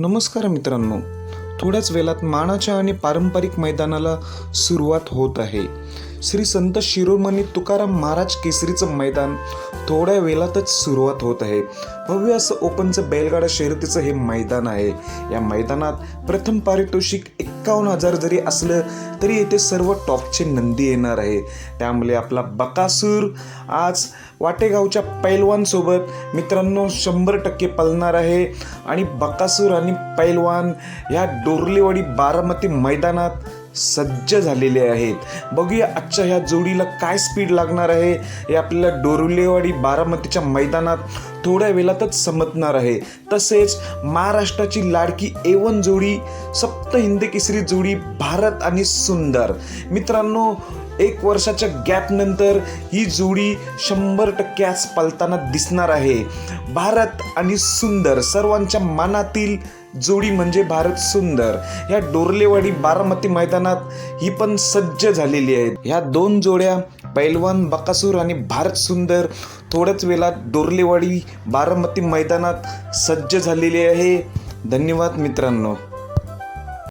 नमस्कार मित्रांनो. थोड्याच वेळात मानाच्या आणि पारंपरिक मैदानाला सुरुवात होत आहे. श्री संत शिरोमणी तुकाराम महाराज केसरीचं मैदान थोड्या वेळातच सुरुवात होत आहे. भव्य असं ओपनचं बैलगाडा शर्यतीचं हे मैदान आहे. या मैदानात प्रथम पारितोषिक एक एकावन्न हजार जरी असलं तरी येथे सर्व टॉपचे नंदी येणार आहे. त्यामुळे आपला बकासूर आज वाटेगावच्या पैलवानसोबत मित्रांनो शंभर टक्के पळणार आहे. आणि बकासूर आणि पैलवान ह्या डोरलेवाडी बारामती मैदानात सज्ज झालेले आहेत. बघूया आजच्या ह्या जोडीला काय स्पीड लागणार आहे. हे आपल्याला डोरलेवाडी बारामतीच्या मैदानात थोड्या वेळातच समजणार आहे. तसेच महाराष्ट्राची लाडकी एवन जोडी सप्त हिंद केसरी जोडी भारत आणि सुंदर. मित्रांनो एक वर्षाच्या गॅपनंतर ही जोडी शंभर टक्के आज पलताना दिसणार आहे. भारत आणि सुंदर सर्वांच्या मनातील जोडी म्हणजे भारत सुंदर. या डोरलेवाडी बारामती मैदानात ही पण सज्ज झालेली आहेत. ह्या दोन जोड्या पैलवान बकासूर आणि भारत सुंदर थोड्याच वेळात डोरलेवाडी बारामती मैदानात सज्ज झालेली आहे. धन्यवाद मित्रांनो.